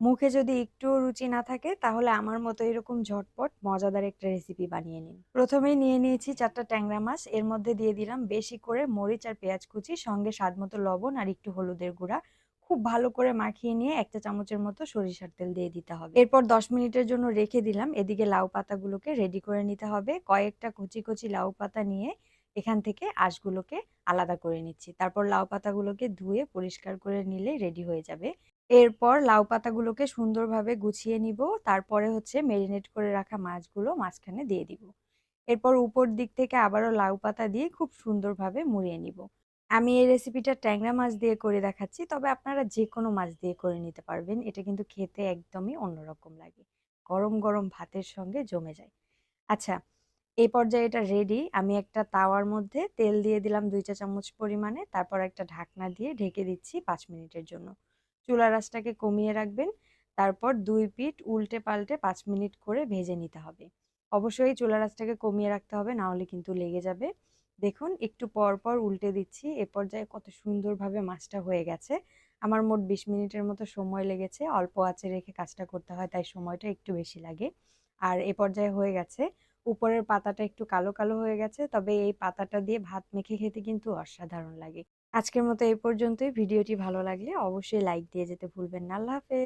মুখে যদি একটুও রুচি না থাকে, তাহলে আমার মতো এরকম ঝটপট মজাদার একটা রেসিপি বানিয়ে নিন। প্রথমেই নিয়ে নিয়েছি চারটা ট্যাংরা মাছ, এর মধ্যে দিয়ে দিলাম বেশি করে মরিচ আর পেঁয়াজ কুচি, সঙ্গে স্বাদ মতো লবণ আর একটু হলুদের গুঁড়া। খুব ভালো করে মাখিয়ে নিয়ে একটা চামচের মতো সরিষার তেল দিয়ে দিতে হবে। এরপর দশ মিনিটের জন্য রেখে দিলাম, এদিকে লাউ পাতাগুলোকে রেডি করে নিতে হবে। কয়েকটা কচি কচি লাউ পাতা নিয়ে এখান থেকে আঁশগুলোকে আলাদা করে নিচ্ছি। তারপর লাউ পাতাগুলোকে ধুয়ে পরিষ্কার করে নিলে রেডি হয়ে যাবে। এরপর লাউ পাতাগুলোকে সুন্দরভাবে গুছিয়ে নিব। তারপরে হচ্ছে মেরিনেট করে রাখা মাছগুলো মাঝখানে দিয়ে দিব। এরপর উপর দিক থেকে আবারও লাউ পাতা দিয়ে খুব সুন্দরভাবে মুড়িয়ে নিব। আমি এই রেসিপিটা ট্যাংরা মাছ দিয়ে করে দেখাচ্ছি, তবে আপনারা যে কোনো মাছ দিয়ে করে নিতে পারবেন। এটা কিন্তু খেতে একদমই অন্যরকম লাগে। গরম গরম ভাতের সঙ্গে জমে যায়। আচ্ছা এই পর্যায়ে এটা রেডি আমি একটা তাওয়ার মধ্যে তেল দিয়ে দিলাম দুই চা চামচ পরিমাণে, তারপর একটা ঢাকনা দিয়ে ঢেকে দিচ্ছি পাঁচ মিনিটের জন্য। চুলা রাসটাকে কমিয়ে রাখবেন, তারপর দুই পিঠ উল্টে পাল্টে পাঁচ মিনিট করে ভেজে নিতে হবে। অবশ্যই চুলা রাসটাকে কমিয়ে রাখতে হবে, না হলে কিন্তু লেগে যাবে। দেখুন, একটু পর পর উল্টে দিচ্ছি, এ পর্যায়ে কত সুন্দরভাবে মাছটা হয়ে গেছে। আমার মোট বিশ মিনিটের মতো সময় লেগেছে, অল্প আঁচে রেখে কাজটা করতে হয়, তাই সময়টা একটু বেশি লাগে। আর এ পর্যায়ে হয়ে গেছে উপরের পাতাটা একটু কালো কালো হয়ে গেছে। তবে এই পাতাটা দিয়ে ভাত মেখে খেতে কিন্তু অসাধারণ লাগে। আজকের মতো এই পর্যন্তই। ভিডিওটি ভালো লাগলে অবশ্যই লাইক দিয়ে যেতে ভুলবেন না। আল্লাহ হাফেজ।